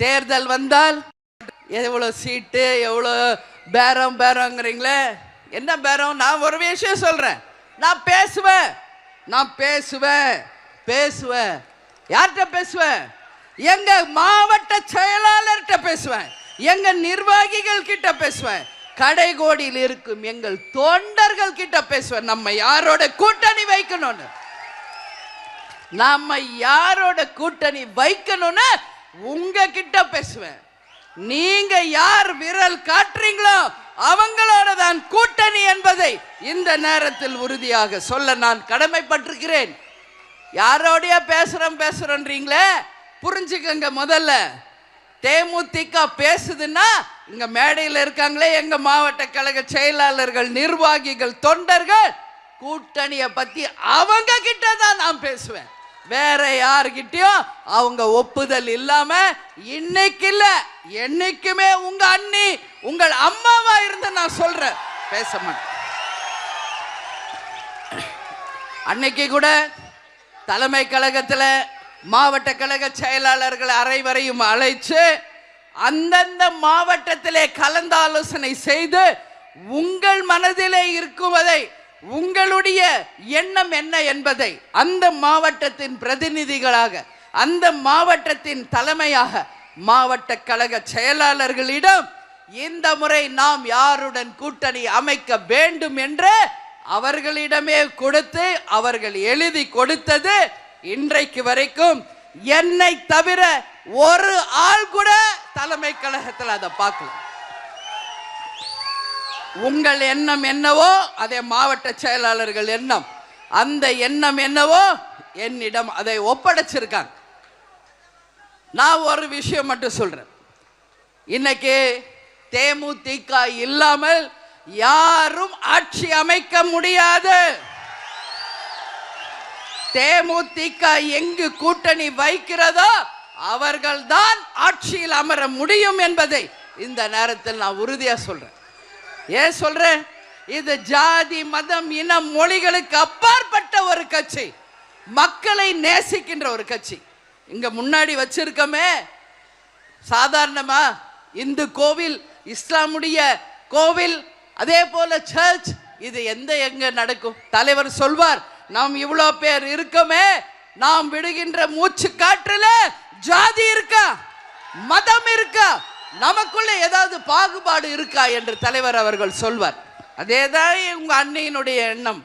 தேர்தல் வந்தால் எவ்வளோ சீட்டு எவ்வளோ பேரம் பேரங்கிறீங்களே? என்ன பேரம்? நான் ஒரு விஷயம் சொல்கிறேன் நான் பேசுவேன். நான் பேசுவேன். பேசுவேன். யார்கிட்ட பேசுவேன்? எங்க மாவட்ட செயலாளர்கிட்ட பேசுவேன். எங்க நிர்வாகிகள் கிட்ட பேசுவேன். கடைகோடியில் இருக்கும் எங்கள் தொண்டர்கள் கிட்ட பேசுவேன். நம்ம யாரோட கூட்டணி வைக்கணும்னு? நாம யாரோட கூட்டணி வைக்கணும்னு உங்ககிட்ட பேசுவேன். நீங்க யார் விரல் காட்டுறீங்களோ அவங்களோட தான் கூட்டணி என்பதை இந்த நேரத்தில் உறுதியாக சொல்ல நான் கடமைப்பட்டிருக்கிறேன். யாரோடைய பேசுறோம் பேசுறோன்றீங்களே? புரிஞ்சுக்கங்க முதல்ல. தேமுதிக பேசுதுன்னா இங்க மேடையில் இருக்காங்களே எங்க மாவட்ட கழக செயலாளர்கள் நிர்வாகிகள் தொண்டர்கள் கூட்டணியை பத்தி அவங்க கிட்ட தான் நான் பேசுவேன். வேற யாருக்கிட்டயும் அவங்க ஒப்புதல் இல்லாம இன்னைக்கு இல்ல என்னைக்குமே உங்க அண்ணி உங்கள் அம்மாவா இருந்து நான் சொல்றேன். பேச மாட்டேன் அன்னைக்கு கூட தலைமை கழகத்தில் மாவட்ட கழக செயலாளர்கள் அரைவரையும் அழைச்சு அந்தந்த மாவட்டத்திலே கலந்தாலோசனை செய்து உங்கள் மனதிலே இருக்குவதை உங்களுடைய எண்ணம் என்ன என்பதை அந்த மாவட்டத்தின் பிரதிநிதிகளாக அந்த மாவட்டத்தின் தலைமையாக மாவட்ட கழக செயலாளர்களிடம் இந்த முறை நாம் யாருடன் கூட்டணி அமைக்க வேண்டும் என்று அவர்களிடமே கொடுத்து அவர்கள் எழுதி கொடுத்தது இன்றைக்கு வரைக்கும் என்னை தவிர ஒரு ஆள் கூட தலைமை கழகத்தில் அதை பார்க்கலாம் உங்கள் எண்ணம் என்னவோ அதே மாவட்ட செயலாளர்கள் எண்ணம். அந்த எண்ணம் என்னவோ என்னிடம் அதை ஒப்படைச்சிருக்காங்க. நான் ஒரு விஷயம் மட்டும் சொல்றேன். இன்னைக்கு தேமுதிக இல்லாமல் யாரும் ஆட்சி அமைக்க முடியாது. தேமுதிக எங்கு கூட்டணி வைக்கிறதோ அவர்கள்தான் ஆட்சியில் அமர முடியும் என்பதை இந்த நேரத்தில் நான் உறுதியாக சொல்றேன். ஏன் சொல்றேன்? இது ஜாதி மதம் இனம் மொழிகளுக்கு அப்பாற்பட்ட ஒரு கட்சி. மக்களை நேசிக்கின்ற ஒரு கட்சி. இங்க முன்னாடி வச்சிருக்கோமே. சாதாரணமா இந்து கோவில் இஸ்லாமுடைய கோவில் அதே போல சர்ச் இது எந்த எங்க நடக்கும்? தலைவர் சொல்வார் நாம் இவ்வளோ பேர் இருக்கோமே. நாம் விடுகின்ற மூச்சு காற்றுல ஜாதி இருக்கா? மதம் இருக்கா? நமக்குள்ள ஏதாவது பாகுபாடு இருக்கா என்று தலைவர் அவர்கள் சொல்வார். அதேதான் உங்க அன்னையினுடைய எண்ணம்.